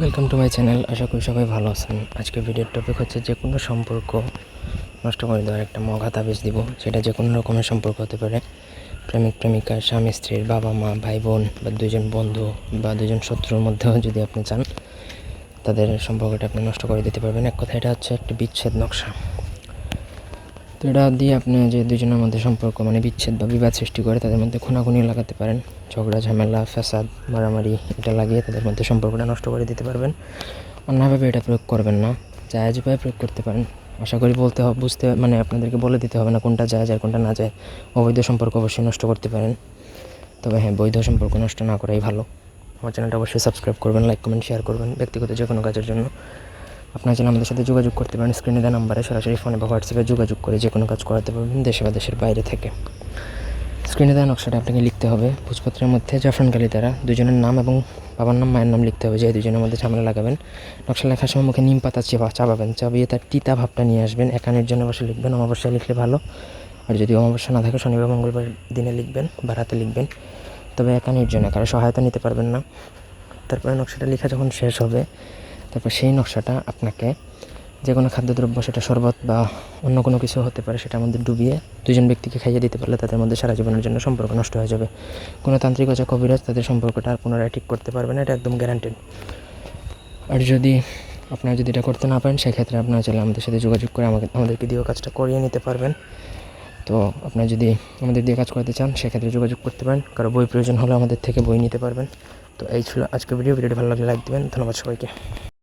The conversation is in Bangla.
ওয়েলকাম টু মাই চ্যানেল আশা করি সবাই ভালো আছেন। আজকে ভিডিওর টপিক হচ্ছে যে কোনো সম্পর্ক নষ্ট করে দেওয়ার একটা মগা তাবিজ দিব সেটা যে কোনো রকমের সম্পর্ক হতে পারে। প্রেমিক, প্রেমিকা, স্বামী, স্ত্রীর বাবা মা, ভাই, বোন বা দুজন বন্ধু বা দুজন শত্রুর মধ্যেও যদি আপনি চান, তাদের সম্পর্কটা আপনি নষ্ট করে দিতে পারবেন। এক কথা এটা হচ্ছে একটা বিচ্ছেদ নকশা। তো এটা দিয়ে আপনি যে দুজনের মধ্যে সম্পর্ক মানে বিচ্ছেদ বা বিবাদ সৃষ্টি করে তাদের মধ্যে খুনাখুনি লাগাতে পারেন, ঝগড়া, ঝামেলা, ফ্যাসাদ, মারামারি এটা লাগিয়ে তাদের মধ্যে সম্পর্কটা নষ্ট করে দিতে পারবেন। অন্যভাবে এটা প্রয়োগ করবেন না জায়জভাবে প্রয়োগ করতে পারেন। আশা করি বলতে হবে বুঝতে মানে আপনাদেরকে বলে দিতে হবে না কোনটা যায় আর কোনটা না যায় অবৈধ সম্পর্ক অবশ্যই নষ্ট করতে পারেন। তবে হ্যাঁ বৈধ সম্পর্ক নষ্ট না করাই ভালো। আমার চ্যানেলটা অবশ্যই সাবস্ক্রাইব করবেন, লাইক, কমেন্ট শেয়ার করবেন ব্যক্তিগত যে কোনো কাজের জন্য। আপনার চাইলে আমাদের সাথে যোগাযোগ করতে পারেন। স্ক্রিনে দেওয়া নাম্বারে সরাসরি ফোনে বা হোয়াটসঅ্যাপে যোগাযোগ করে যে কোনো কাজ করাতে পারবেন দেশে বা দেশের বাইরে থেকে। স্ক্রিনে দেওয়া নকশাটা আপনাকে লিখতে হবে। ভোজপত্রের মধ্যে জাফরান কালি দ্বারা দুজনের নাম এবং বাবার নাম, মায়ের নাম লিখতে হবে। যে দুজনের মধ্যে ঝামেলা লাগাবেন, নকশা লেখার সময় মুখে নিম পাতা চেপা চাপাবেন, চাপিয়ে তার টিতা ভাবটা নিয়ে আসবেন। একানের জন্য বসে লিখবেন অমাবস্যায় লিখলে ভালো। আর যদি অমাবস্যা না থাকে, শনিবার, মঙ্গলবার দিনে লিখবেন বা রাতে লিখবেন। তবে একানের জন্য, কারও সহায়তা নিতে পারবেন না। তারপরে নকশাটা লেখা যখন শেষ হবে তারপর সেই নকশাটা আপনাকে যে কোনো খাদ্যদ্রব্য সেটা শরবত বা অন্য কোনো কিছু হতে পারে, সেটার মধ্যে ডুবিয়ে দুজন ব্যক্তিকে খাইয়ে দিতে পারলে তাদের মধ্যে সারা জীবনের জন্য সম্পর্ক নষ্ট হয়ে যাবে। কোনো তান্ত্রিক অজা কবিরাজ তাদের সম্পর্কটা আর পুনরায় ঠিক করতে পারবে না, এটা একদম গ্যারান্টেড আর যদি আপনারা যদি এটা করতে না পারেন, সেক্ষেত্রে আপনারা চাইলে আমাদের সাথে যোগাযোগ করে আমাকে আমাদেরকে দিয়েও কাজটা করিয়ে নিতে পারবেন। তো আপনারা যদি আমাদের দিয়ে কাজ করতে চান, সেক্ষেত্রে যোগাযোগ করতে পারেন। কারও বই প্রয়োজন হলে আমাদের থেকে বই নিতে পারবেন। তো এই ছিল আজকে ভিডিও। ভিডিওটি ভালো লাগলে লাইক দেবেন। ধন্যবাদ সবাইকে।